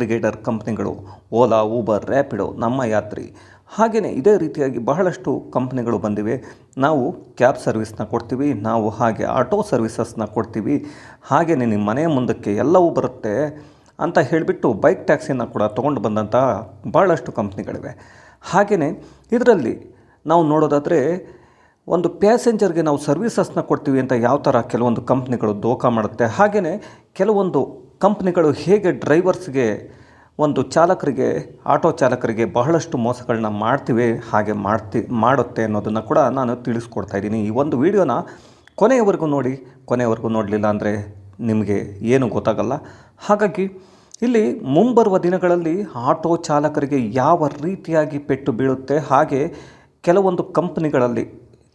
Aggregator ಕಂಪ್ನಿಗಳು Ola Uber Rapido ನಮ್ಮ ಯಾತ್ರಿ. ಹಾಗೆಯೇ ಇದೇ ರೀತಿಯಾಗಿ ಬಹಳಷ್ಟು ಕಂಪ್ನಿಗಳು ಬಂದಿವೆ. ನಾವು ಕ್ಯಾಬ್ ಸರ್ವಿಸ್ನ ಕೊಡ್ತೀವಿ, ನಾವು ಹಾಗೆ ಆಟೋ ಸರ್ವಿಸಸ್ನ ಕೊಡ್ತೀವಿ. ಹಾಗೆಯೇ ನಿಮ್ಮ ಮನೆಯ ಮುಂದಕ್ಕೆ ಎಲ್ಲವೂ ಬರುತ್ತೆ ಅಂತ ಹೇಳಿಬಿಟ್ಟು ಬೈಕ್ ಟ್ಯಾಕ್ಸಿನ ಕೂಡ ತೊಗೊಂಡು ಬಂದಂಥ ಭಾಳಷ್ಟು ಕಂಪ್ನಿಗಳಿವೆ ಹಾಗೆಯೇ ಇದರಲ್ಲಿ ನಾವು ನೋಡೋದಾದರೆ ಒಂದು ಪ್ಯಾಸೆಂಜರ್ಗೆ ನಾವು ಸರ್ವಿಸಸ್ನ ಕೊಡ್ತೀವಿ ಅಂತ ಯಾವ ಥರ ಕೆಲವೊಂದು ಕಂಪ್ನಿಗಳು ದೋಖ ಮಾಡುತ್ತೆ. ಹಾಗೆಯೇ ಕೆಲವೊಂದು ಕಂಪ್ನಿಗಳು ಹೇಗೆ ಡ್ರೈವರ್ಸ್ಗೆ ಒಂದು ಚಾಲಕರಿಗೆ, ಆಟೋ ಚಾಲಕರಿಗೆ ಬಹಳಷ್ಟು ಮೋಸಗಳನ್ನ ಮಾಡ್ತಿವೆ, ಹಾಗೆ ಮಾಡ್ತಿ, ಮಾಡುತ್ತೆ ಅನ್ನೋದನ್ನು ಕೂಡ ನಾನು ತಿಳಿಸ್ಕೊಡ್ತಾ ಇದ್ದೀನಿ. ಈ ಒಂದು ವಿಡಿಯೋನ ಕೊನೆಯವರೆಗೂ ನೋಡಿ, ಕೊನೆಯವರೆಗೂ ನೋಡಲಿಲ್ಲ ಅಂದರೆ ನಿಮಗೆ ಏನು ಗೊತ್ತಾಗಲ್ಲ. ಹಾಗಾಗಿ ಇಲ್ಲಿ ಮುಂಬರುವ ದಿನಗಳಲ್ಲಿ ಆಟೋ ಚಾಲಕರಿಗೆ ಯಾವ ರೀತಿಯಾಗಿ ಪೆಟ್ಟು ಬೀಳುತ್ತೆ, ಹಾಗೆ ಕೆಲವೊಂದು ಕಂಪನಿಗಳಲ್ಲಿ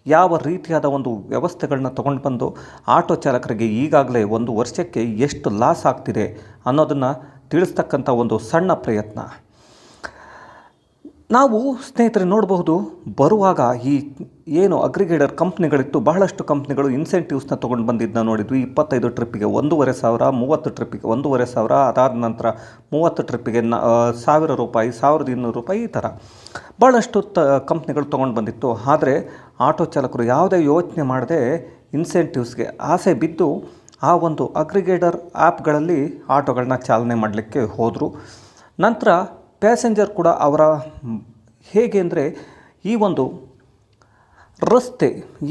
ಯಾವ ರೀತಿಯಾದ ಒಂದು ವ್ಯವಸ್ಥೆಗಳನ್ನ ತೊಗೊಂಡು ಬಂದು ಆಟೋ ಚಾಲಕರಿಗೆ ಈಗಾಗಲೇ ಒಂದು ವರ್ಷಕ್ಕೆ ಎಷ್ಟು ಲಾಸ್ ಆಗ್ತಿದೆ ಅನ್ನೋದನ್ನು ತಿಳಿಸ್ತಕ್ಕಂಥ ಒಂದು ಸಣ್ಣ ಪ್ರಯತ್ನ. ನಾವು ಸ್ನೇಹಿತರೆ ನೋಡಬಹುದು, ಬರುವಾಗ ಈ ಏನು ಅಗ್ರಿಗೇಟರ್ ಕಂಪ್ನಿಗಳಿತ್ತು, ಬಹಳಷ್ಟು ಕಂಪ್ನಿಗಳು ಇನ್ಸೆಂಟಿವ್ಸ್ನ ತೊಗೊಂಡು ಬಂದಿದ್ದನ್ನ ನೋಡಿದ್ವಿ. ಇಪ್ಪತ್ತೈದು ಟ್ರಿಪ್ಪಿಗೆ ಒಂದೂವರೆ ಸಾವಿರ, ಮೂವತ್ತು ಟ್ರಿಪ್ಪಿಗೆ ಒಂದೂವರೆ ಸಾವಿರ, ಅದಾದ ನಂತರ ಮೂವತ್ತು ಟ್ರಿಪ್ಪಿಗೆ ನ ಸಾವಿರ ರೂಪಾಯಿ, ಸಾವಿರದ ಇನ್ನೂರು ರೂಪಾಯಿ ಈ ಥರ. ಭಾಳಷ್ಟು ತ, ಕಂಪ್ನಿಗಳು ತೊಗೊಂಡು ಬಂದಿತ್ತು. ಆದರೆ ಆಟೋ ಚಾಲಕರು ಯಾವುದೇ ಯೋಚನೆ ಮಾಡದೆ ಇನ್ಸೆಂಟಿವ್ಸ್ಗೆ ಆಸೆ ಬಿದ್ದು ಆ ಒಂದು ಅಗ್ರಿಗೇಟರ್ ಆ್ಯಪ್ಗಳಲ್ಲಿ ಆಟೋಗಳನ್ನ ಚಾಲನೆ ಮಾಡಲಿಕ್ಕೆ ಹೋದರು. ನಂತರ ಪ್ಯಾಸೆಂಜರ್ ಕೂಡ ಅವರ ಹೇಗೆ ಅಂದರೆ ಈ ಒಂದು ರಸ್ತೆ,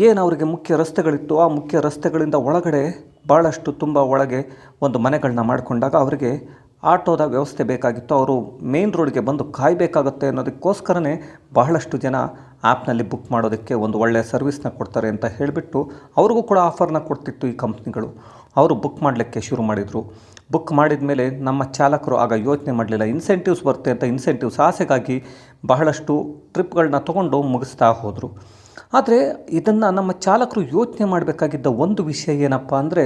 ಏನು ಅವರಿಗೆ ಮುಖ್ಯ ರಸ್ತೆಗಳಿತ್ತು, ಆ ಮುಖ್ಯ ರಸ್ತೆಗಳಿಂದ ಒಳಗಡೆ ಭಾಳಷ್ಟು ತುಂಬ ಒಳಗೆ ಒಂದು ಮನೆಗಳನ್ನ ಮಾಡಿಕೊಂಡಾಗ ಅವರಿಗೆ ಆಟೋದ ವ್ಯವಸ್ಥೆ ಬೇಕಾಗಿತ್ತು. ಅವರು ಮೇನ್ ರೋಡ್ಗೆ ಬಂದು ಕಾಯಬೇಕಾಗುತ್ತೆ ಅನ್ನೋದಕ್ಕೋಸ್ಕರನೇ ಬಹಳಷ್ಟು ಜನ ಆ್ಯಪ್ನಲ್ಲಿ ಬುಕ್ ಮಾಡೋದಕ್ಕೆ ಒಂದು ಒಳ್ಳೆಯ ಸರ್ವಿಸ್ನ ಕೊಡ್ತಾರೆ ಅಂತ ಹೇಳಿಬಿಟ್ಟು ಅವ್ರಿಗೂ ಕೂಡ ಆಫರ್ನ ಕೊಡ್ತಿತ್ತು ಈ ಕಂಪ್ನಿಗಳು ಅವರು ಬುಕ್ ಮಾಡಲಿಕ್ಕೆ ಶುರು ಮಾಡಿದರು. ಬುಕ್ ಮಾಡಿದ ಮೇಲೆ ನಮ್ಮ ಚಾಲಕರು ಆಗ ಯೋಚನೆ ಮಾಡಲಿಲ್ಲ ಇನ್ಸೆಂಟಿವ್ಸ್ ಬರುತ್ತೆ ಅಂತ ಇನ್ಸೆಂಟಿವ್ಸ್ ಆಸೆಗಾಗಿ ಬಹಳಷ್ಟು ಟ್ರಿಪ್ಗಳನ್ನ ತೊಗೊಂಡು ಮುಗಿಸ್ತಾ ಹೋದರು. ಆದರೆ ಇದನ್ನು ನಮ್ಮ ಚಾಲಕರು ಯೋಚನೆ ಮಾಡಬೇಕಾಗಿದ್ದ ಒಂದು ವಿಷಯ ಏನಪ್ಪ ಅಂದರೆ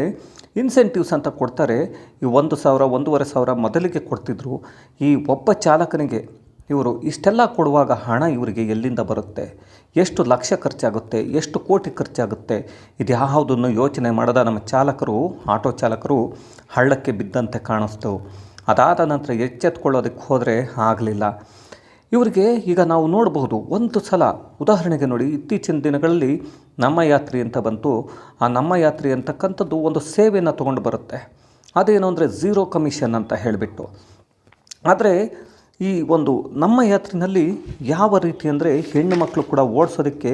ಇನ್ಸೆಂಟಿವ್ಸ್ ಅಂತ ಕೊಡ್ತಾರೆ. ಈ ಒಂದು ಸಾವಿರ, ಒಂದೂವರೆ ಸಾವಿರ ಮೊದಲಿಗೆ ಕೊಡ್ತಿದ್ರು. ಈ ಒಬ್ಬ ಚಾಲಕನಿಗೆ ಇವರು ಇಷ್ಟೆಲ್ಲ ಕೊಡುವಾಗ ಹಣ ಇವರಿಗೆ ಎಲ್ಲಿಂದ ಬರುತ್ತೆ? ಎಷ್ಟು ಲಕ್ಷ ಖರ್ಚಾಗುತ್ತೆ? ಎಷ್ಟು ಕೋಟಿ ಖರ್ಚಾಗುತ್ತೆ? ಇದು ಯಾವುದನ್ನು ಯೋಚನೆ ಮಾಡದ ನಮ್ಮ ಚಾಲಕರು, ಆಟೋ ಚಾಲಕರು ಹಳ್ಳಕ್ಕೆ ಬಿದ್ದಂತೆ ಕಾಣಿಸ್ತು. ಅದಾದ ನಂತರ ಎಚ್ಚೆತ್ಕೊಳ್ಳೋದಕ್ಕೆ ಹೋದರೆ ಆಗಲಿಲ್ಲ. ಇವರಿಗೆ ಈಗ ನಾವು ನೋಡಬಹುದು, ಒಂದು ಸಲ, ಉದಾಹರಣೆಗೆ ನೋಡಿ, ಇತ್ತೀಚಿನ ದಿನಗಳಲ್ಲಿ ನಮ್ಮ ಯಾತ್ರಿ ಅಂತ ಬಂತು. ಆ ನಮ್ಮ ಯಾತ್ರಿ ಅಂತಕ್ಕಂಥದ್ದು ಒಂದು ಸೇವೆಯನ್ನು ತೊಗೊಂಡು ಬರುತ್ತೆ. ಅದೇನು ಅಂದರೆ ಝೀರೋ ಕಮಿಷನ್ ಅಂತ ಹೇಳಿಬಿಟ್ಟು. ಆದರೆ ಈ ಒಂದು ನಮ್ಮ ಯಾತ್ರಿನಲ್ಲಿ ಯಾವ ರೀತಿ ಅಂದರೆ ಹೆಣ್ಣು ಮಕ್ಕಳು ಕೂಡ ಓಡಿಸೋದಕ್ಕೆ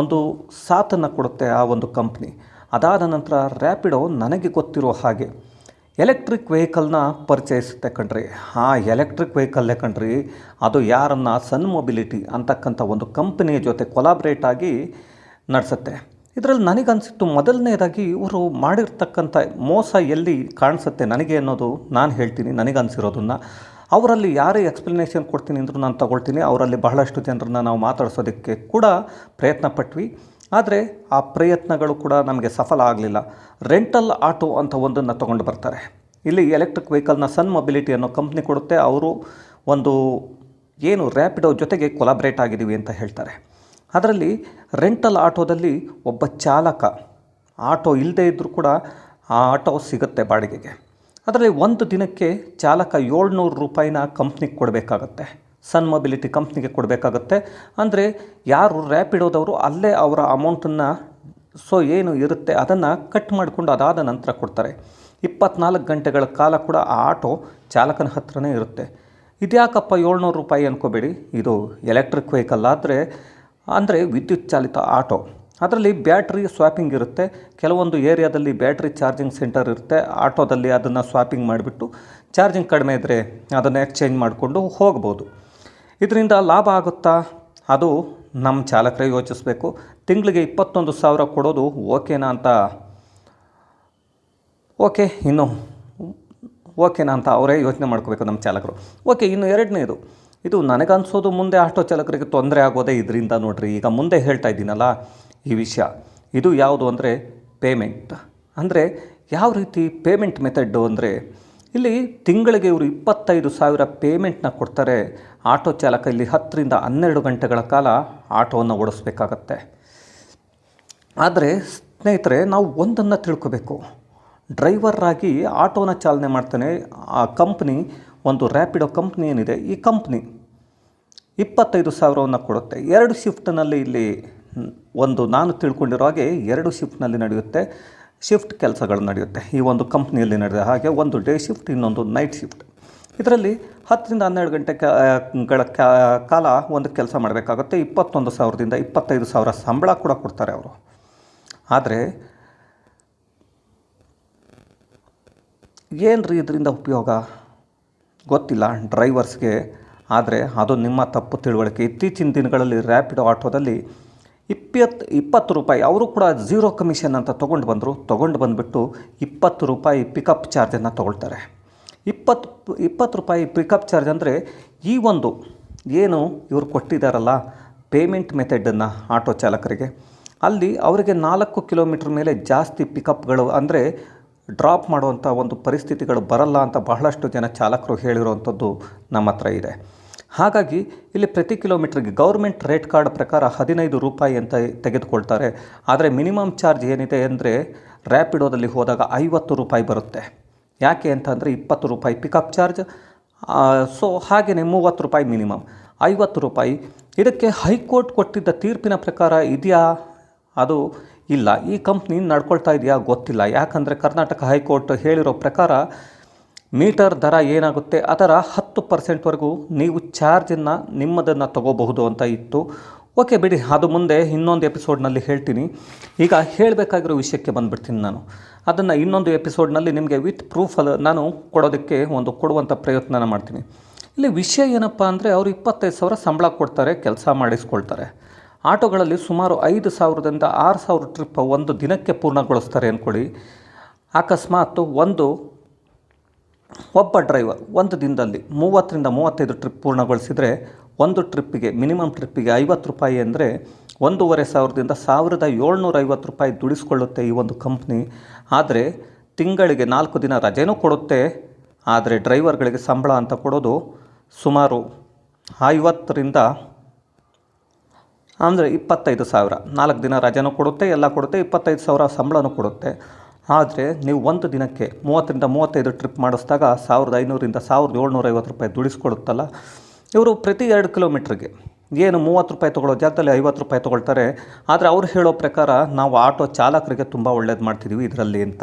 ಒಂದು ಸಾಥನ್ನು ಕೊಡುತ್ತೆ ಆ ಒಂದು ಕಂಪ್ನಿ. ಅದಾದ ನಂತರ ರ್ಯಾಪಿಡೋ ನನಗೆ ಗೊತ್ತಿರೋ ಹಾಗೆ ಎಲೆಕ್ಟ್ರಿಕ್ ವೆಹಿಕಲ್ನ ಪರಿಚಯಿಸುತ್ತೆ ಕಣ್ರಿ. ಆ ಎಲೆಕ್ಟ್ರಿಕ್ ವೆಹಿಕಲ್ಲೇ ಕಣ್ರಿ, ಅದು ಯಾರನ್ನು ಸನ್ ಮೊಬಿಲಿಟಿ ಅಂತಕ್ಕಂಥ ಒಂದು ಕಂಪನಿಯ ಜೊತೆ ಕೊಲಾಬ್ರೇಟ್ ಆಗಿ ನಡೆಸುತ್ತೆ. ಇದರಲ್ಲಿ ನನಗನ್ಸಿತ್ತು ಮೊದಲನೇದಾಗಿ ಇವರು ಮಾಡಿರ್ತಕ್ಕಂಥ ಮೋಸ ಎಲ್ಲಿ ಕಾಣಿಸುತ್ತೆ ನನಗೆ ಅನ್ನೋದು ನಾನು ಹೇಳ್ತೀನಿ, ನನಗನ್ಸಿರೋದನ್ನು. ಅವರಲ್ಲಿ ಯಾರೇ ಎಕ್ಸ್ಪ್ಲನೇಷನ್ ಕೊಡ್ತೀನಿ ಅಂದರೂ ನಾನು ತಗೊಳ್ತೀನಿ. ಅವರಲ್ಲಿ ಬಹಳಷ್ಟು ಜನರನ್ನು ನಾವು ಮಾತಾಡಿಸೋದಕ್ಕೆ ಕೂಡ ಪ್ರಯತ್ನ ಪಟ್ವಿ ಆದರೆ ಆ ಪ್ರಯತ್ನಗಳು ಕೂಡ ನಮಗೆ ಸಫಲ ಆಗಲಿಲ್ಲ. ರೆಂಟಲ್ ಆಟೋ ಅಂತ ಒಂದನ್ನು ತೊಗೊಂಡು ಬರ್ತಾರೆ. ಇಲ್ಲಿ ಎಲೆಕ್ಟ್ರಿಕ್ ವೆಹಿಕಲ್ನ ಸನ್ ಮೊಬಿಲಿಟಿ ಅನ್ನೋ ಕಂಪ್ನಿ ಕೊಡುತ್ತೆ. ಅವರು ಒಂದು ಏನು ರ್ಯಾಪಿಡೋ ಜೊತೆಗೆ ಕೊಲಾಬ್ರೇಟ್ ಆಗಿದ್ದೀವಿ ಅಂತ ಹೇಳ್ತಾರೆ. ಅದರಲ್ಲಿ ರೆಂಟಲ್ ಆಟೋದಲ್ಲಿ ಒಬ್ಬ ಚಾಲಕ ಆಟೋ ಇಲ್ಲದೇ ಇದ್ದರೂ ಕೂಡ ಆ ಆಟೋ ಸಿಗುತ್ತೆ ಬಾಡಿಗೆಗೆ. ಅದರಲ್ಲಿ ಒಂದು ದಿನಕ್ಕೆ ಚಾಲಕ ಏಳ್ನೂರು ರೂಪಾಯಿನ ಕಂಪ್ನಿಗೆ ಕೊಡಬೇಕಾಗತ್ತೆ. ಸನ್ ಮೊಬಿಲಿಟಿ ಕಂಪ್ನಿಗೆ ಕೊಡಬೇಕಾಗತ್ತೆ. ಅಂದರೆ ಯಾರು ರ್ಯಾಪಿಡೋದವರು ಅಲ್ಲೇ ಅವರ ಅಮೌಂಟನ್ನು ಸೊ ಏನು ಇರುತ್ತೆ ಅದನ್ನು ಕಟ್ ಮಾಡಿಕೊಂಡು ಅದಾದ ನಂತರ ಕೊಡ್ತಾರೆ. ಇಪ್ಪತ್ನಾಲ್ಕು ಗಂಟೆಗಳ ಕಾಲ ಕೂಡ ಆ ಆಟೋ ಚಾಲಕನ ಹತ್ರನೇ ಇರುತ್ತೆ. ಇದ್ಯಾಕಪ್ಪ ಏಳ್ನೂರು ರೂಪಾಯಿ ಅನ್ಕೋಬೇಡಿ. ಇದು ಎಲೆಕ್ಟ್ರಿಕ್ ವೆಹಿಕಲ್ ಆದರೆ, ಅಂದರೆ ವಿದ್ಯುತ್ ಚಾಲಿತ ಆಟೋ ಅದರಲ್ಲಿ ಬ್ಯಾಟ್ರಿ ಸ್ವಾಪಿಂಗ್ ಇರುತ್ತೆ. ಕೆಲವೊಂದು ಏರಿಯಾದಲ್ಲಿ ಬ್ಯಾಟ್ರಿ ಚಾರ್ಜಿಂಗ್ ಸೆಂಟರ್ ಇರುತ್ತೆ. ಆಟೋದಲ್ಲಿ ಅದನ್ನು ಸ್ವಾಪಿಂಗ್ ಮಾಡಿಬಿಟ್ಟು ಚಾರ್ಜಿಂಗ್ ಕಡಿಮೆ ಇದ್ದರೆ ಅದನ್ನು ಎಕ್ಸ್ಚೇಂಜ್ ಮಾಡಿಕೊಂಡು ಹೋಗ್ಬೋದು. ಇದರಿಂದ ಲಾಭ ಆಗುತ್ತಾ? ಅದು ನಮ್ಮ ಚಾಲಕರೇ ಯೋಚಿಸಬೇಕು. ತಿಂಗಳಿಗೆ ಇಪ್ಪತ್ತೊಂದು ಸಾವಿರ ಕೊಡೋದು ಓಕೆನಾ ಅಂತ, ಓಕೆ, ಇನ್ನು ಓಕೆನಾ ಅಂತ ಅವರೇ ಯೋಚನೆ ಮಾಡ್ಕೋಬೇಕು ನಮ್ಮ ಚಾಲಕರು. ಓಕೆ, ಇನ್ನು ಎರಡನೇದು, ಇದು ನನಗನ್ಸೋದು ಮುಂದೆ ಆಟೋ ಚಾಲಕರಿಗೆ ತೊಂದರೆ ಆಗೋದೇ ಇದರಿಂದ ನೋಡ್ರಿ. ಈಗ ಮುಂದೆ ಹೇಳ್ತಾ ಇದ್ದೀನಲ್ಲ ಈ ವಿಷಯ. ಇದು ಯಾವುದು ಅಂದರೆ ಪೇಮೆಂಟ್ ಅಂದರೆ ಯಾವ ರೀತಿ ಪೇಮೆಂಟ್ ಮೆಥಡ್ಡು ಅಂದರೆ ಇಲ್ಲಿ ತಿಂಗಳಿಗೆ ಇವರು ಇಪ್ಪತ್ತೈದು ಸಾವಿರ ಪೇಮೆಂಟ್ನ ಕೊಡ್ತಾರೆ. ಆಟೋ ಚಾಲಕ ಇಲ್ಲಿ ಹತ್ತರಿಂದ ಹನ್ನೆರಡು ಗಂಟೆಗಳ ಕಾಲ ಆಟೋವನ್ನು ಓಡಿಸ್ಬೇಕಾಗತ್ತೆ. ಆದರೆ ಸ್ನೇಹಿತರೆ, ನಾವು ಒಂದನ್ನು ತಿಳ್ಕೋಬೇಕು. ಡ್ರೈವರ್ ಆಗಿ ಆಟೋನ ಚಾಲನೆ ಮಾಡ್ತಾನೆ. ಆ ಕಂಪ್ನಿ ಒಂದು ರ್ಯಾಪಿಡೋ ಕಂಪ್ನಿ ಏನಿದೆ, ಈ ಕಂಪ್ನಿ ಇಪ್ಪತ್ತೈದು ಸಾವಿರವನ್ನು ಕೊಡುತ್ತೆ. ಎರಡು ಶಿಫ್ಟ್ನಲ್ಲಿ ಇಲ್ಲಿ ಒಂದು ನಾನು ತಿಳ್ಕೊಂಡಿರೋ ಹಾಗೆ ಎರಡು ಶಿಫ್ಟ್ನಲ್ಲಿ ನಡೆಯುತ್ತೆ, ಶಿಫ್ಟ್ ಕೆಲಸಗಳು ನಡೆಯುತ್ತೆ. ಈ ಒಂದು ಕಂಪ್ನಿಯಲ್ಲಿ ನಡೆದ ಹಾಗೆ ಒಂದು ಡೇ ಶಿಫ್ಟ್, ಇನ್ನೊಂದು ನೈಟ್ ಶಿಫ್ಟ್. ಇದರಲ್ಲಿ ಹತ್ತರಿಂದ ಹನ್ನೆರಡು ಗಂಟೆ ಗಳ ಕಾಲ ಒಂದು ಕೆಲಸ ಮಾಡಬೇಕಾಗುತ್ತೆ. ಇಪ್ಪತ್ತೊಂದು ಸಾವಿರದಿಂದ ಇಪ್ಪತ್ತೈದು ಸಾವಿರ ಸಂಬಳ ಕೂಡ ಕೊಡ್ತಾರೆ ಅವರು. ಆದರೆ ಏನು ರೀ ಇದರಿಂದ ಉಪಯೋಗ? ಗೊತ್ತಿಲ್ಲ ಡ್ರೈವರ್ಸ್ಗೆ. ಆದರೆ ಅದು ನಿಮ್ಮ ತಪ್ಪು ತಿಳುವಳಿಕೆ. ಇತ್ತೀಚಿನ ದಿನಗಳಲ್ಲಿ ರ್ಯಾಪಿಡ್ ಆಟೋದಲ್ಲಿ ಇಪ್ಪತ್ತು ಇಪ್ಪತ್ತು ರೂಪಾಯಿ. ಅವರು ಕೂಡ ಝೀರೋ ಕಮಿಷನ್ ಅಂತ ತೊಗೊಂಡು ಬಂದರು. ತೊಗೊಂಡು ಬಂದುಬಿಟ್ಟು ಇಪ್ಪತ್ತು ರೂಪಾಯಿ ಪಿಕಪ್ ಚಾರ್ಜನ್ನು ತೊಗೊಳ್ತಾರೆ. ಇಪ್ಪತ್ತು ಇಪ್ಪತ್ತು ರೂಪಾಯಿ ಪಿಕಪ್ ಚಾರ್ಜ್ ಅಂದರೆ ಈ ಒಂದು ಏನು ಇವರು ಕೊಟ್ಟಿದ್ದಾರಲ್ಲ ಪೇಮೆಂಟ್ ಮೆಥಡನ್ನು ಆಟೋ ಚಾಲಕರಿಗೆ. ಅಲ್ಲಿ ಅವರಿಗೆ ನಾಲ್ಕು ಕಿಲೋಮೀಟ್ರ್ ಮೇಲೆ ಜಾಸ್ತಿ ಪಿಕಪ್ಗಳು ಅಂದರೆ ಡ್ರಾಪ್ ಮಾಡುವಂಥ ಒಂದು ಪರಿಸ್ಥಿತಿಗಳು ಬರಲ್ಲ ಅಂತ ಬಹಳಷ್ಟು ಜನ ಚಾಲಕರು ಹೇಳಿರುವಂಥದ್ದು ನಮ್ಮ ಹತ್ರ ಇದೆ. ಹಾಗಾಗಿ ಇಲ್ಲಿ ಪ್ರತಿ ಕಿಲೋಮೀಟ್ರಿಗೆ ಗೌರ್ಮೆಂಟ್ ರೇಟ್ ಕಾರ್ಡ್ ಪ್ರಕಾರ ಹದಿನೈದು ರೂಪಾಯಿ ಅಂತ ತೆಗೆದುಕೊಳ್ತಾರೆ. ಆದರೆ ಮಿನಿಮಮ್ ಚಾರ್ಜ್ ಏನಿದೆ ಅಂದರೆ ರ್ಯಾಪಿಡೋದಲ್ಲಿ ಹೋದಾಗ ಐವತ್ತು ರೂಪಾಯಿ ಬರುತ್ತೆ. ಯಾಕೆ ಅಂತಂದರೆ ಇಪ್ಪತ್ತು ರೂಪಾಯಿ ಪಿಕಪ್ ಚಾರ್ಜ್ ಸೊ ಹಾಗೆಯೇ ಮೂವತ್ತು ರೂಪಾಯಿ ಮಿನಿಮಮ್ ಐವತ್ತು ರೂಪಾಯಿ. ಇದಕ್ಕೆ ಹೈಕೋರ್ಟ್ ಕೊಟ್ಟಿದ್ದ ತೀರ್ಪಿನ ಪ್ರಕಾರ ಇದೆಯಾ? ಅದು ಇಲ್ಲ. ಈ ಕಂಪ್ನಿ ನಡ್ಕೊಳ್ತಾ ಇದೆಯಾ? ಗೊತ್ತಿಲ್ಲ. ಯಾಕಂದರೆ ಕರ್ನಾಟಕ ಹೈಕೋರ್ಟ್ ಹೇಳಿರೋ ಪ್ರಕಾರ ಮೀಟರ್ ದರ ಏನಾಗುತ್ತೆ? ಅದರ ಹತ್ತು ಪರ್ಸೆಂಟ್ವರೆಗೂ ನೀವು ಚಾರ್ಜನ್ನು ನಿಮ್ಮದನ್ನು ತಗೋಬಹುದು ಅಂತ ಇತ್ತು. ಓಕೆ ಬಿಡಿ. ಅದು ಮುಂದೆ ಇನ್ನೊಂದು ಎಪಿಸೋಡ್ನಲ್ಲಿ ಹೇಳ್ತೀನಿ. ಈಗ ಹೇಳಬೇಕಾಗಿರೋ ವಿಷಯಕ್ಕೆ ಬಂದುಬಿಡ್ತೀನಿ ನಾನು. ಅದನ್ನು ಇನ್ನೊಂದು ಎಪಿಸೋಡ್ನಲ್ಲಿ ನಿಮಗೆ ವಿತ್ ಪ್ರೂಫಲ್ಲಿ ನಾನು ಕೊಡೋದಕ್ಕೆ ಒಂದು ಕೊಡುವಂಥ ಪ್ರಯತ್ನನ ಮಾಡ್ತೀನಿ. ಇಲ್ಲಿ ವಿಷಯ ಏನಪ್ಪ ಅಂದರೆ ಅವರು ಇಪ್ಪತ್ತೈದು ಸಾವಿರ ಸಂಬಳ ಕೊಡ್ತಾರೆ, ಕೆಲಸ ಮಾಡಿಸ್ಕೊಳ್ತಾರೆ. ಆಟೋಗಳಲ್ಲಿ ಸುಮಾರು ಐದು ಸಾವಿರದಿಂದ ಆರು ಸಾವಿರ ಟ್ರಿಪ್ ಒಂದು ದಿನಕ್ಕೆ ಪೂರ್ಣಗೊಳಿಸ್ತಾರೆ ಅಂದ್ಕೊಳ್ಳಿ ಅಕಸ್ಮಾತ್ ಒಂದು ಒಬ್ಬ ಡ್ರೈವರ್ ಒಂದು ದಿನದಲ್ಲಿ ಮೂವತ್ತರಿಂದ ಮೂವತ್ತೈದು ಟ್ರಿಪ್ ಪೂರ್ಣಗೊಳಿಸಿದರೆ ಒಂದು ಟ್ರಿಪ್ಪಿಗೆ, ಮಿನಿಮಮ್ ಟ್ರಿಪ್ಪಿಗೆ ಐವತ್ತು ರೂಪಾಯಿ ಅಂದರೆ ಒಂದೂವರೆ ಸಾವಿರದಿಂದ ಸಾವಿರದ ಏಳ್ನೂರ ಐವತ್ತು ರೂಪಾಯಿ ದುಡಿಸ್ಕೊಳ್ಳುತ್ತೆ ಈ ಒಂದು ಕಂಪ್ನಿ. ಆದರೆ ತಿಂಗಳಿಗೆ ನಾಲ್ಕು ದಿನ ರಜೆನೂ ಕೊಡುತ್ತೆ, ಆದರೆ ಡ್ರೈವರ್ಗಳಿಗೆ ಸಂಬಳ ಅಂತ ಕೊಡೋದು ಸುಮಾರು ಐವತ್ತರಿಂದ ಅಂದರೆ ಇಪ್ಪತ್ತೈದು ಸಾವಿರ. ನಾಲ್ಕು ದಿನ ರಜೆನೂ ಕೊಡುತ್ತೆ, ಎಲ್ಲ ಕೊಡುತ್ತೆ, ಇಪ್ಪತ್ತೈದು ಸಾವಿರ ಸಂಬಳನೂ ಕೊಡುತ್ತೆ. ಆದರೆ ನೀವು ಒಂದು ದಿನಕ್ಕೆ ಮೂವತ್ತರಿಂದ ಮೂವತ್ತೈದು ಟ್ರಿಪ್ ಮಾಡಿಸಿದಾಗ ಸಾವಿರದ ಐನೂರಿಂದ ಸಾವಿರದ ಏಳ್ನೂರ ಐವತ್ತು ರೂಪಾಯಿ ದುಡಿಸ್ಕೊಡುತ್ತಲ್ಲ? ಇವರು ಪ್ರತಿ ಎರಡು ಕಿಲೋಮೀಟ್ರಿಗೆ ಏನು ಮೂವತ್ತು ರೂಪಾಯಿ ತೊಗೊಳ್ಳೋ ಜಾಗದಲ್ಲಿ ಐವತ್ತು ರೂಪಾಯಿ ತೊಗೊಳ್ತಾರೆ. ಆದರೆ ಅವ್ರು ಹೇಳೋ ಪ್ರಕಾರ ನಾವು ಆಟೋ ಚಾಲಕರಿಗೆ ತುಂಬ ಒಳ್ಳೇದು ಮಾಡ್ತಿದ್ದೀವಿ ಇದರಲ್ಲಿ ಅಂತ.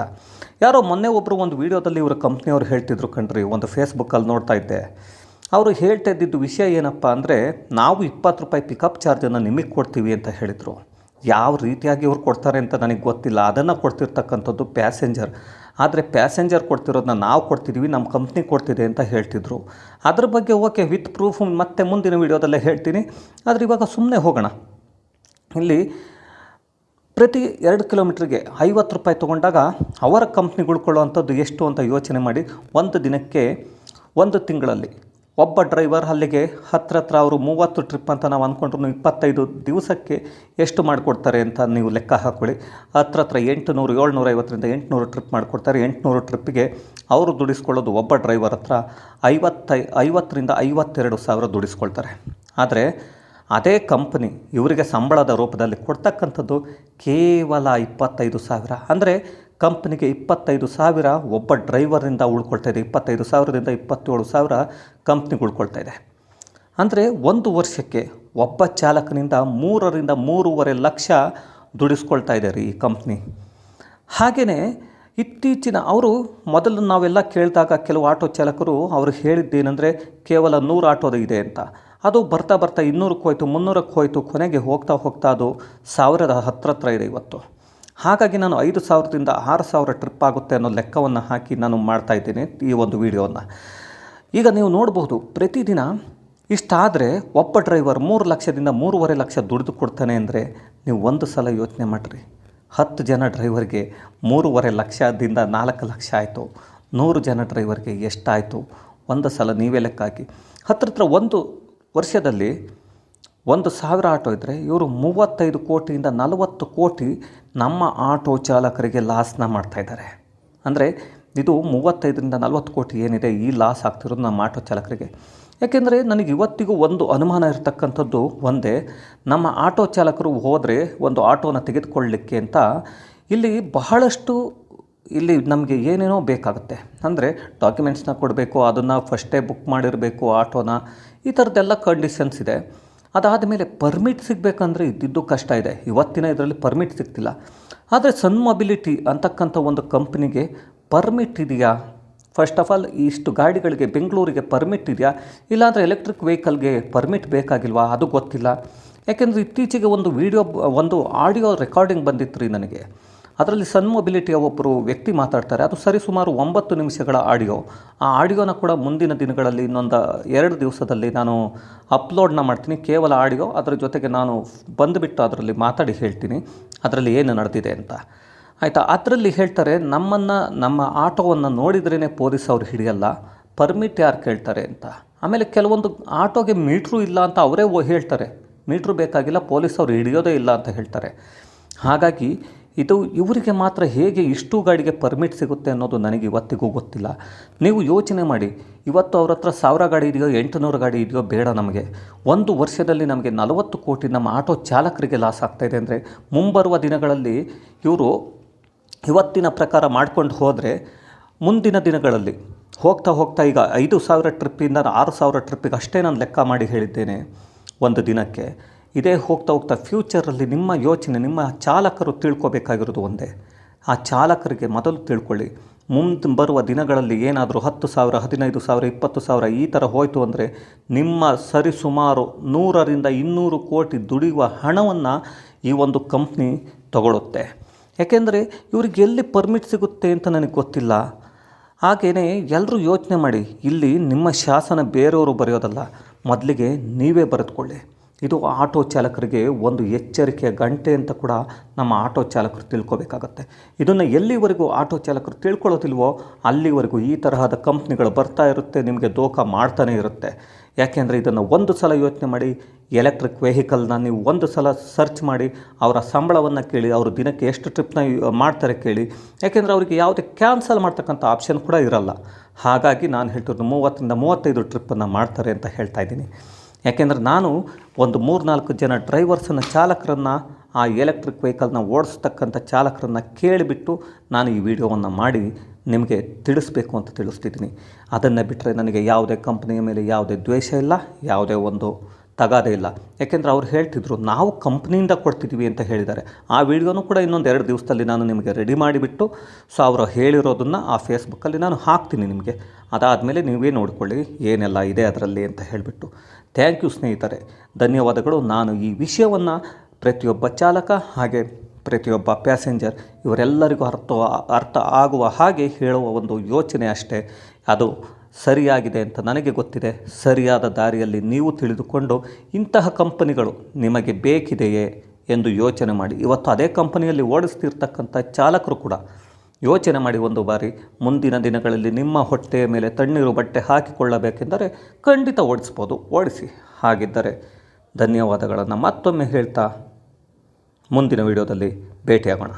ಯಾರೋ ಮೊನ್ನೆ ಒಬ್ಬರು ಒಂದು ವೀಡಿಯೋದಲ್ಲಿ ಇವರು ಕಂಪ್ನಿಯವ್ರು ಹೇಳ್ತಿದ್ರು ಕಣ್ರಿ, ಒಂದು ಫೇಸ್ಬುಕ್ಕಲ್ಲಿ ನೋಡ್ತಾ ಇದ್ದೆ. ಅವರು ಹೇಳ್ತಾ ಇದ್ದಿದ್ದು ವಿಷಯ ಏನಪ್ಪ ಅಂದರೆ, ನಾವು ಇಪ್ಪತ್ತು ರೂಪಾಯಿ ಪಿಕಪ್ ಚಾರ್ಜನ್ನು ನಿಮಗೆ ಕೊಡ್ತೀವಿ ಅಂತ ಹೇಳಿದರು. ಯಾವ ರೀತಿಯಾಗಿ ಅವ್ರು ಕೊಡ್ತಾರೆ ಅಂತ ನನಗೆ ಗೊತ್ತಿಲ್ಲ. ಅದನ್ನು ಕೊಡ್ತಿರ್ತಕ್ಕಂಥದ್ದು ಪ್ಯಾಸೆಂಜರ್. ಆದರೆ ಪ್ಯಾಸೆಂಜರ್ ಕೊಡ್ತಿರೋದನ್ನ ನಾವು ಕೊಡ್ತಿದ್ದೀವಿ ನಮ್ಮ ಕಂಪ್ನಿ ಕೊಡ್ತಿದೆ ಅಂತ ಹೇಳ್ತಿದ್ರು. ಅದ್ರ ಬಗ್ಗೆ ಓಕೆ, ವಿತ್ ಪ್ರೂಫ್ ಮತ್ತೆ ಮುಂದಿನ ವೀಡಿಯೋದಲ್ಲೇ ಹೇಳ್ತೀನಿ. ಆದರೆ ಇವಾಗ ಸುಮ್ಮನೆ ಹೋಗೋಣ. ಇಲ್ಲಿ ಪ್ರತಿ ಎರಡು ಕಿಲೋಮೀಟ್ರಿಗೆ ಐವತ್ತು ರೂಪಾಯಿ ತೊಗೊಂಡಾಗ ಅವರ ಕಂಪ್ನಿ ಕೊಡುವಂಥದ್ದು ಎಷ್ಟು ಅಂತ ಯೋಚನೆ ಮಾಡಿ ಒಂದು ದಿನಕ್ಕೆ ಒಂದು ತಿಂಗಳಲ್ಲಿ ಒಬ್ಬ ಡ್ರೈವರ್ ಅಲ್ಲಿಗೆ ಹತ್ರ ಹತ್ರ ಅವರು ಮೂವತ್ತು ಟ್ರಿಪ್ ಅಂತ ನಾವು ಅಂದ್ಕೊಂಡ್ರು ಇಪ್ಪತ್ತೈದು ದಿವಸಕ್ಕೆ ಎಷ್ಟು ಮಾಡಿಕೊಡ್ತಾರೆ ಅಂತ ನೀವು ಲೆಕ್ಕ ಹಾಕ್ಕೊಳ್ಳಿ ಹತ್ರ ಹತ್ರ ಎಂಟುನೂರು, ಏಳ್ನೂರ ಐವತ್ತರಿಂದ ಎಂಟುನೂರು ಟ್ರಿಪ್ ಮಾಡಿಕೊಡ್ತಾರೆ. ಎಂಟುನೂರು ಟ್ರಿಪ್ಪಿಗೆ ಅವರು ದುಡಿಸ್ಕೊಳ್ಳೋದು ಒಬ್ಬ ಡ್ರೈವರ್ ಹತ್ರ ಐವತ್ತೈ, ಐವತ್ತರಿಂದ ಐವತ್ತೆರಡು ಸಾವಿರ ದುಡಿಸ್ಕೊಳ್ತಾರೆ. ಆದರೆ ಅದೇ ಕಂಪನಿ ಇವರಿಗೆ ಸಂಬಳದ ರೂಪದಲ್ಲಿ ಕೊಡ್ತಕ್ಕಂಥದ್ದು ಕೇವಲ ಇಪ್ಪತ್ತೈದು ಸಾವಿರ. ಅಂದರೆ ಕಂಪ್ನಿಗೆ ಇಪ್ಪತ್ತೈದು ಸಾವಿರ, ಒಬ್ಬ ಡ್ರೈವರಿಂದ ಉಳ್ಕೊಳ್ತಾ ಇದೆ. ಇಪ್ಪತ್ತೈದು ಸಾವಿರದಿಂದ ಇಪ್ಪತ್ತೇಳು ಸಾವಿರ ಕಂಪ್ನಿಗೆ ಉಳ್ಕೊಳ್ತಾ ಇದೆ. ಅಂದರೆ ಒಂದು ವರ್ಷಕ್ಕೆ ಒಬ್ಬ ಚಾಲಕನಿಂದ ಮೂರರಿಂದ ಮೂರುವರೆ ಲಕ್ಷ ದುಡಿಸ್ಕೊಳ್ತಾ ಇದ್ದಾರೆ ಈ ಕಂಪ್ನಿ. ಹಾಗೆಯೇ ಇತ್ತೀಚಿನ ಅವರು ಮೊದಲು ನಾವೆಲ್ಲ ಕೇಳಿದಾಗ ಕೆಲವು ಆಟೋ ಚಾಲಕರು ಅವರು ಹೇಳಿದ್ದೇನೆಂದರೆ ಕೇವಲ ನೂರು ಆಟೋದ ಇದೆ ಅಂತ. ಅದು ಬರ್ತಾ ಬರ್ತಾ ಇನ್ನೂರಕ್ಕೆ ಹೋಯಿತು, ಮುನ್ನೂರಕ್ಕೆ ಹೋಯಿತು, ಕೊನೆಗೆ ಹೋಗ್ತಾ ಹೋಗ್ತಾ ಅದು ಸಾವಿರದ ಹತ್ರ ಹತ್ರ ಇದೆ ಇವತ್ತು. ಹಾಗಾಗಿ ನಾನು ಐದು ಸಾವಿರದಿಂದ ಆರು ಸಾವಿರ ಟ್ರಿಪ್ ಆಗುತ್ತೆ ಅನ್ನೋ ಲೆಕ್ಕವನ್ನು ಹಾಕಿ ನಾನು ಮಾಡ್ತಾ ಇದ್ದೇನೆ ಈ ಒಂದು ವಿಡಿಯೋವನ್ನು. ಈಗ ನೀವು ನೋಡಬಹುದು, ಪ್ರತಿದಿನ ಇಷ್ಟಾದರೆ ಒಬ್ಬ ಡ್ರೈವರ್ ಮೂರು ಲಕ್ಷದಿಂದ ಮೂರುವರೆ ಲಕ್ಷ ದುಡಿದು ಕೊಡ್ತಾನೆ ಅಂದರೆ ನೀವು ಒಂದು ಸಲ ಯೋಚನೆ ಮಾಡಿರಿ. ಹತ್ತು ಜನ ಡ್ರೈವರ್ಗೆ ಮೂರುವರೆ ಲಕ್ಷದಿಂದ ನಾಲ್ಕು ಲಕ್ಷ ಆಯಿತು. ನೂರು ಜನ ಡ್ರೈವರ್ಗೆ ಎಷ್ಟಾಯಿತು? ಒಂದು ಸಲ ನೀವೇ ಲೆಕ್ಕ ಹಾಕಿ. ಹತ್ರ ಹತ್ರ ಒಂದು ವರ್ಷದಲ್ಲಿ ಒಂದು ಸಾವಿರ ಆಟೋ ಇದ್ದರೆ ಇವರು ಮೂವತ್ತೈದು ಕೋಟಿಯಿಂದ ನಲವತ್ತು ಕೋಟಿ ನಮ್ಮ ಆಟೋ ಚಾಲಕರಿಗೆ ಲಾಸ್ನ ಮಾಡ್ತಾಯಿದ್ದಾರೆ ಅಂದರೆ ಇದು ಮೂವತ್ತೈದರಿಂದ ನಲವತ್ತು ಕೋಟಿ ಏನಿದೆ ಈ ಲಾಸ್ ಆಗ್ತಿರೋದು ನಮ್ಮ ಆಟೋ ಚಾಲಕರಿಗೆ. ಯಾಕೆಂದರೆ ನನಗೆ ಇವತ್ತಿಗೂ ಒಂದು ಅನುಮಾನ ಇರತಕ್ಕಂಥದ್ದು ಒಂದೇ, ನಮ್ಮ ಆಟೋ ಚಾಲಕರು ಹೋದರೆ ಒಂದು ಆಟೋನ ತೆಗೆದುಕೊಳ್ಳಲಿಕ್ಕೆ ಅಂತ ಇಲ್ಲಿ ಬಹಳಷ್ಟು ಇಲ್ಲಿ ನಮಗೆ ಏನೇನೋ ಬೇಕಾಗುತ್ತೆ. ಅಂದರೆ ಡಾಕ್ಯುಮೆಂಟ್ಸ್ನ ಕೊಡಬೇಕು, ಅದನ್ನು ಫಸ್ಟೇ ಬುಕ್ ಮಾಡಿರಬೇಕು ಆಟೋನ. ಈ ಥರದ್ದೆಲ್ಲ ಕಂಡೀಷನ್ಸ್ ಇದೆ. ಅದಾದ ಮೇಲೆ ಪರ್ಮಿಟ್ ಸಿಗಬೇಕಂದ್ರೆ ಇದ್ದಿದ್ದು ಕಷ್ಟ ಇದೆ. ಇವತ್ತಿನ ಇದರಲ್ಲಿ ಪರ್ಮಿಟ್ ಸಿಗ್ತಿಲ್ಲ. ಆದರೆ ಸನ್ ಮೊಬಿಲಿಟಿ ಅಂತಕ್ಕಂಥ ಒಂದು ಕಂಪ್ನಿಗೆ ಪರ್ಮಿಟ್ ಇದೆಯಾ? ಫಸ್ಟ್ ಆಫ್ ಆಲ್ ಇಷ್ಟು ಗಾಡಿಗಳಿಗೆ ಬೆಂಗಳೂರಿಗೆ ಪರ್ಮಿಟ್ ಇದೆಯಾ? ಇಲ್ಲಾಂದರೆ ಎಲೆಕ್ಟ್ರಿಕ್ ವೆಹಿಕಲ್ಗೆ ಪರ್ಮಿಟ್ ಬೇಕಾಗಿಲ್ವಾ? ಅದು ಗೊತ್ತಿಲ್ಲ. ಯಾಕೆಂದರೆ ಇತ್ತೀಚೆಗೆ ಒಂದು ವಿಡಿಯೋ ಒಂದು ಆಡಿಯೋ ರೆಕಾರ್ಡಿಂಗ್ ಬಂದಿತ್ತು ರೀ ನನಗೆ. ಅದರಲ್ಲಿ ಸನ್ ಮೊಬಿಲಿಟಿಯ ಒಬ್ಬರು ವ್ಯಕ್ತಿ ಮಾತಾಡ್ತಾರೆ. ಅದು ಸರಿ ಸುಮಾರು ಒಂಬತ್ತು ನಿಮಿಷಗಳ ಆಡಿಯೋ. ಆ ಆಡಿಯೋನ ಕೂಡ ಮುಂದಿನ ದಿನಗಳಲ್ಲಿ ಇನ್ನೊಂದು ಎರಡು ದಿವಸದಲ್ಲಿ ನಾನು ಅಪ್ಲೋಡ್ನ ಮಾಡ್ತೀನಿ. ಕೇವಲ ಆಡಿಯೋ, ಅದರ ಜೊತೆಗೆ ನಾನು ಬಂದುಬಿಟ್ಟು ಅದರಲ್ಲಿ ಮಾತಾಡಿ ಹೇಳ್ತೀನಿ. ಅದರಲ್ಲಿ ಏನು ನಡೆದಿದೆ ಅಂತ. ಆಯಿತಾ? ಅದರಲ್ಲಿ ಹೇಳ್ತಾರೆ, ನಮ್ಮನ್ನು, ನಮ್ಮ ಆಟೋವನ್ನು ನೋಡಿದ್ರೇ ಪೊಲೀಸ್ ಅವ್ರು ಹಿಡಿಯಲ್ಲ. ಪರ್ಮಿಟ್ ಯಾರು ಕೇಳ್ತಾರೆ ಅಂತ. ಆಮೇಲೆ ಕೆಲವೊಂದು ಆಟೋಗೆ ಮೀಟ್ರು ಇಲ್ಲ ಅಂತ ಅವರೇ ಹೇಳ್ತಾರೆ. ಮೀಟ್ರು ಬೇಕಾಗಿಲ್ಲ, ಪೊಲೀಸ್ ಅವ್ರು ಹಿಡಿಯೋದೇ ಇಲ್ಲ ಅಂತ ಹೇಳ್ತಾರೆ. ಹಾಗಾಗಿ ಇದು ಇವರಿಗೆ ಮಾತ್ರ ಹೇಗೆ ಇಷ್ಟು ಗಾಡಿಗೆ ಪರ್ಮಿಟ್ ಸಿಗುತ್ತೆ ಅನ್ನೋದು ನನಗೆ ಇವತ್ತಿಗೂ ಗೊತ್ತಿಲ್ಲ. ನೀವು ಯೋಚನೆ ಮಾಡಿ, ಇವತ್ತು ಅವ್ರ ಹತ್ರ ಸಾವಿರ ಗಾಡಿ ಇದೆಯೋ, ಎಂಟುನೂರು ಗಾಡಿ ಇದೆಯೋ ಬೇಡ ನಮಗೆ. ಒಂದು ವರ್ಷದಲ್ಲಿ ನಮಗೆ ನಲವತ್ತು ಕೋಟಿ ನಮ್ಮ ಆಟೋ ಚಾಲಕರಿಗೆ ಲಾಸ್ ಆಗ್ತಾಯಿದೆ ಅಂದರೆ, ಮುಂಬರುವ ದಿನಗಳಲ್ಲಿ ಇವರು ಇವತ್ತಿನ ಪ್ರಕಾರ ಮಾಡ್ಕೊಂಡು ಹೋದರೆ, ಮುಂದಿನ ದಿನಗಳಲ್ಲಿ ಹೋಗ್ತಾ ಹೋಗ್ತಾ ಈಗ ಐದು ಸಾವಿರ ಟ್ರಿಪ್ಪಿಂದ ಆರು ಸಾವಿರ ಟ್ರಿಪ್ಪಿಗೆ ಅಷ್ಟೇ ನಾನು ಲೆಕ್ಕ ಮಾಡಿ ಹೇಳಿದ್ದೇನೆ ಒಂದು ದಿನಕ್ಕೆ. ಇದೇ ಹೋಗ್ತಾ ಹೋಗ್ತಾ ಫ್ಯೂಚರಲ್ಲಿ ನಿಮ್ಮ ಯೋಚನೆ, ನಿಮ್ಮ ಚಾಲಕರು ತಿಳ್ಕೊಬೇಕಾಗಿರೋದು ಒಂದೇ. ಆ ಚಾಲಕರಿಗೆ ಮೊದಲು ತಿಳ್ಕೊಳ್ಳಿ. ಮುಂದೆ ಬರುವ ದಿನಗಳಲ್ಲಿ ಏನಾದರೂ ಹತ್ತು ಸಾವಿರ, ಹದಿನೈದು ಸಾವಿರ, ಇಪ್ಪತ್ತು ಸಾವಿರ ಈ ಥರ ಹೋಯಿತು ಅಂದರೆ ನಿಮ್ಮ ಸರಿಸುಮಾರು ನೂರರಿಂದ ಇನ್ನೂರು ಕೋಟಿ ದುಡಿಯುವ ಹಣವನ್ನು ಈ ಒಂದು ಕಂಪ್ನಿ ತಗೊಳುತ್ತೆ. ಯಾಕೆಂದರೆ ಇವ್ರಿಗೆ ಎಲ್ಲಿ ಪರ್ಮಿಟ್ ಸಿಗುತ್ತೆ ಅಂತ ನನಗೆ ಗೊತ್ತಿಲ್ಲ. ಹಾಗೆಯೇ ಎಲ್ಲರೂ ಯೋಚನೆ ಮಾಡಿ, ಇಲ್ಲಿ ನಿಮ್ಮ ಶಾಸನ ಬೇರೆಯವರು ಬರೆಯೋದಲ್ಲ, ಮೊದಲಿಗೆ ನೀವೇ ಬರೆದುಕೊಳ್ಳಿ. ಇದು ಆಟೋ ಚಾಲಕರಿಗೆ ಒಂದು ಎಚ್ಚರಿಕೆಯ ಗಂಟೆ ಅಂತ ಕೂಡ ನಮ್ಮ ಆಟೋ ಚಾಲಕರು ತಿಳ್ಕೊಬೇಕಾಗತ್ತೆ. ಇದನ್ನು ಎಲ್ಲಿವರೆಗೂ ಆಟೋ ಚಾಲಕರು ತಿಳ್ಕೊಳ್ಳೋದಿಲ್ವೋ ಅಲ್ಲಿವರೆಗೂ ಈ ತರಹದ ಕಂಪ್ನಿಗಳು ಬರ್ತಾ ಇರುತ್ತೆ, ನಿಮಗೆ ದೋಖ ಮಾಡ್ತಾನೆ ಇರುತ್ತೆ. ಯಾಕೆಂದರೆ ಇದನ್ನು ಒಂದು ಸಲ ಯೋಚನೆ ಮಾಡಿ, ಎಲೆಕ್ಟ್ರಿಕ್ ವೆಹಿಕಲ್ನ ನೀವು ಒಂದು ಸಲ ಸರ್ಚ್ ಮಾಡಿ, ಅವರ ಸಂಬಳವನ್ನು ಕೇಳಿ, ಅವರು ದಿನಕ್ಕೆ ಎಷ್ಟು ಟ್ರಿಪ್ನ ಮಾಡ್ತಾರೆ ಕೇಳಿ. ಯಾಕೆಂದರೆ ಅವರಿಗೆ ಯಾವುದೇ ಕ್ಯಾನ್ಸಲ್ ಮಾಡ್ತಕ್ಕಂಥ ಆಪ್ಷನ್ ಕೂಡ ಇರಲ್ಲ. ಹಾಗಾಗಿ ನಾನು ಹೇಳ್ತಿರೋದು ಮೂವತ್ತರಿಂದ ಮೂವತ್ತೈದು ಟ್ರಿಪ್ಪನ್ನು ಮಾಡ್ತಾರೆ ಅಂತ ಹೇಳ್ತಾ ಇದ್ದೀನಿ. ಯಾಕೆಂದರೆ ನಾನು ಒಂದು ಮೂರು ನಾಲ್ಕು ಜನ ಡ್ರೈವರ್ಸನ್ನು ಚಾಲಕರನ್ನು ಆ ಎಲೆಕ್ಟ್ರಿಕ್ ವೆಹಿಕಲ್ನ ಓಡಿಸ್ತಕ್ಕಂಥ ಚಾಲಕರನ್ನು ಕೇಳಿಬಿಟ್ಟು ನಾನು ಈ ವಿಡಿಯೋವನ್ನು ಮಾಡಿ ನಿಮಗೆ ತಿಳಿಸ್ಬೇಕು ಅಂತ ತಿಳಿಸ್ತಿದ್ದೀನಿ. ಅದನ್ನು ಬಿಟ್ಟರೆ ನನಗೆ ಯಾವುದೇ ಕಂಪ್ನಿಯ ಮೇಲೆ ಯಾವುದೇ ದ್ವೇಷ ಇಲ್ಲ, ಯಾವುದೇ ಒಂದು ತಗಾದೆ ಇಲ್ಲ. ಯಾಕೆಂದರೆ ಅವ್ರು ಹೇಳ್ತಿದ್ರು, ನಾವು ಕಂಪ್ನಿಯಿಂದ ಕೊಡ್ತಿದ್ದೀವಿ ಅಂತ ಹೇಳಿದ್ದಾರೆ. ಆ ವಿಡಿಯೋನೂ ಕೂಡ ಇನ್ನೊಂದು ಎರಡು ದಿವಸದಲ್ಲಿ ನಾನು ನಿಮಗೆ ರೆಡಿ ಮಾಡಿಬಿಟ್ಟು, ಸೊ ಅವರು ಹೇಳಿರೋದನ್ನು ಆ ಫೇಸ್ಬುಕ್ಕಲ್ಲಿ ನಾನು ಹಾಕ್ತೀನಿ ನಿಮಗೆ. ಅದಾದಮೇಲೆ ನೀವೇ ನೋಡಿಕೊಳ್ಳಿ, ಏನೆಲ್ಲ ಇದೆ ಅದರಲ್ಲಿ ಅಂತ ಹೇಳಿಬಿಟ್ಟು. ಥ್ಯಾಂಕ್ ಯು ಸ್ನೇಹಿತರೆ. ಧನ್ಯವಾದಗಳು. ನಾನು ಈ ವಿಷಯವನ್ನು ಪ್ರತಿಯೊಬ್ಬ ಚಾಲಕ ಹಾಗೆ ಪ್ರತಿಯೊಬ್ಬ ಪ್ಯಾಸೆಂಜರ್ ಇವರೆಲ್ಲರಿಗೂ ಅರ್ಥ ಅರ್ಥ ಆಗುವ ಹಾಗೆ ಹೇಳುವ ಒಂದು ಯೋಚನೆ ಅಷ್ಟೇ. ಅದು ಸರಿಯಾಗಿದೆ ಅಂತ ನನಗೆ ಗೊತ್ತಿದೆ. ಸರಿಯಾದ ದಾರಿಯಲ್ಲಿ ನೀವು ತಿಳಿದುಕೊಂಡು ಇಂತಹ ಕಂಪನಿಗಳು ನಿಮಗೆ ಬೇಕಿದೆಯೇ ಎಂದು ಯೋಚನೆ ಮಾಡಿ. ಇವತ್ತು ಅದೇ ಕಂಪನಿಯಲ್ಲಿ ಓಡಿಸ್ತಿರ್ತಕ್ಕಂಥ ಚಾಲಕರು ಕೂಡ ಯೋಚನೆ ಮಾಡಿ ಒಂದು ಬಾರಿ, ಮುಂದಿನ ದಿನಗಳಲ್ಲಿ ನಿಮ್ಮ ಹೊಟ್ಟೆಯ ಮೇಲೆ ತಣ್ಣೀರು ಬಟ್ಟೆ ಹಾಕಿಕೊಳ್ಳಬೇಕೆಂದರೆ ಖಂಡಿತ ಓಡಿಸ್ಬೋದು. ಓಡಿಸಿ. ಹಾಗಿದ್ದರೆ ಧನ್ಯವಾದಗಳನ್ನು ಮತ್ತೊಮ್ಮೆ ಹೇಳ್ತಾ ಮುಂದಿನ ವಿಡಿಯೋದಲ್ಲಿ ಭೇಟಿಯಾಗೋಣ.